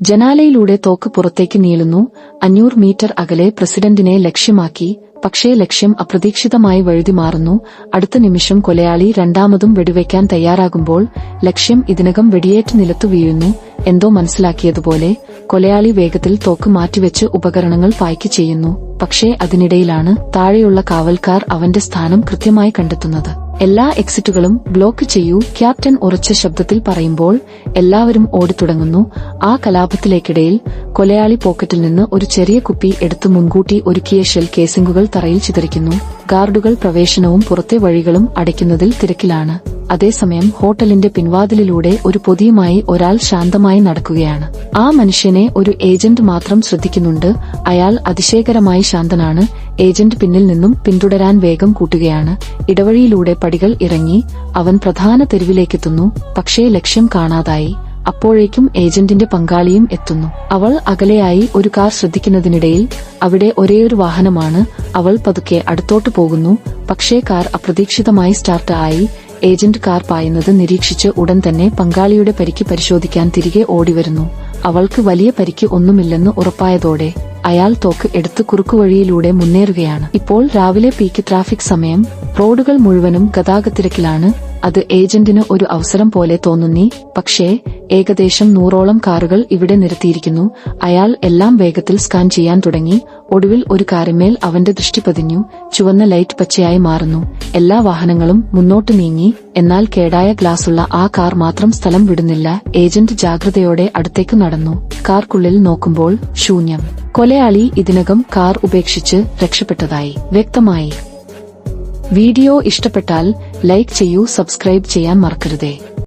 ജനാലയിലൂടെ തോക്ക് പുറത്തേക്ക് നീളുന്നു. അഞ്ഞൂറ് മീറ്റർ അകലെ പ്രസിഡന്റിനെ ലക്ഷ്യമാക്കി പക്ഷേ ലക്ഷ്യം അപ്രതീക്ഷിതമായി വഴുതി മാറുന്നു. അടുത്ത നിമിഷം കൊലയാളി രണ്ടാമതും വെടിവെക്കാൻ തയ്യാറാകുമ്പോൾ ലക്ഷ്യം ഇതിനകം വെടിയേറ്റ് നിലത്തു വീഴുന്നു. എന്തോ മനസ്സിലാക്കിയതുപോലെ കൊലയാളി വേഗത്തിൽ തോക്ക് മാറ്റിവെച്ച് ഉപകരണങ്ങൾ പായ്ക്ക് ചെയ്യുന്നു. പക്ഷേ അതിനിടയിലാണ് താഴെയുള്ള കാവൽക്കാർ അവന്റെ സ്ഥാനം കൃത്യമായി കണ്ടെത്തുന്നത്. എല്ലാ എക്സിറ്റുകളും ബ്ലോക്ക് ചെയ്യൂ ക്യാപ്റ്റൻ ഉറച്ച ശബ്ദത്തിൽ പറയുമ്പോൾ എല്ലാവരും ഓടിത്തുടങ്ങുന്നു. ആ കലാപത്തിലേക്കിടയിൽ കൊലയാളി പോക്കറ്റിൽ നിന്ന് ഒരു ചെറിയ കുപ്പി എടുത്ത് മുൻകൂട്ടി ഒരുക്കിയ ഷെൽ കേസിംഗുകൾ തറയിൽ ചിതറിക്കുന്നു. ഗാർഡുകൾ പ്രവേശനവും പുറത്തെ വഴികളും അടയ്ക്കുന്നതിൽ തിരക്കിലാണ്. അതേസമയം ഹോട്ടലിന്റെ പിൻവാതിലിലൂടെ ഒരു പൊതിയുമായി ഒരാൾ ശാന്തമായി നടക്കുകയാണ്. ആ മനുഷ്യനെ ഒരു ഏജന്റ് മാത്രം ശ്രദ്ധിക്കുന്നുണ്ട്. അയാൾ അതിശയകരമായി ശാന്തനാണ്. ഏജന്റ് പിന്നിൽ നിന്നും പിന്തുടരാൻ വേഗം കൂട്ടുകയാണ്. ഇടവഴിയിലൂടെ പടികൾ ഇറങ്ങി അവൻ പ്രധാന തെരുവിലേക്കെത്തുന്നു. പക്ഷേ ലക്ഷ്യം കാണാതായി. അപ്പോഴേക്കും ഏജന്റിന്റെ പങ്കാളിയും എത്തുന്നു. അവൾ അകലെയായി ഒരു കാർ ശ്രദ്ധിക്കുന്നതിനിടയിൽ അവിടെ ഒരേയൊരു വാഹനമാണ്. അവൾ പതുക്കെ അടുത്തോട്ട് പോകുന്നു. പക്ഷേ കാർ അപ്രതീക്ഷിതമായി സ്റ്റാർട്ട് ആയി. ഏജന്റ് കാർ പായുന്നത് നിരീക്ഷിച്ച് ഉടൻ തന്നെ പങ്കാളിയുടെ പരിക്ക് പരിശോധിക്കാൻ തിരികെ ഓടിവരുന്നു. അവൾക്ക് വലിയ പരിക്ക് ഒന്നുമില്ലെന്ന് ഉറപ്പായതോടെ അയാൾ തോക്ക് എടുത്ത് കുറുക്കുവഴിയിലൂടെ മുന്നേറുകയാണ്. ഇപ്പോൾ രാവിലെ പീക്ക് ട്രാഫിക് സമയം റോഡുകൾ മുഴുവനും ഗതാഗതത്തിരക്കിലാണ്. അത് ഏജന്റിന് ഒരു അവസരം പോലെ തോന്നുന്നി. പക്ഷേ ഏകദേശം നൂറോളം കാറുകൾ ഇവിടെ നിരത്തിയിരിക്കുന്നു. അയാൾ എല്ലാം വേഗത്തിൽ സ്കാൻ ചെയ്യാൻ തുടങ്ങി. ഒടുവിൽ ഒരു കാറിന്മേൽ അവന്റെ ദൃഷ്ടി പതിഞ്ഞു. ചുവന്ന ലൈറ്റ് പച്ചയായി മാറുന്നു. എല്ലാ വാഹനങ്ങളും മുന്നോട്ട് നീങ്ങി. എന്നാൽ കേടായ ഗ്ലാസുള്ള ആ കാർ മാത്രം സ്ഥലം വിടുന്നില്ല. ഏജന്റ് ജാഗ്രതയോടെ അടുത്തേക്ക് നടന്നു. കാർക്കുള്ളിൽ നോക്കുമ്പോൾ ശൂന്യം. കൊലയാളി ഇതിനകം കാർ ഉപേക്ഷിച്ച് രക്ഷപ്പെട്ടതായി. വ്യക്തമായി. വീഡിയോ ഇഷ്ടപ്പെട്ടാൽ ലൈക്ക് ചെയ്യൂ സബ്സ്ക്രൈബ് ചെയ്യാൻ മറക്കരുതേ.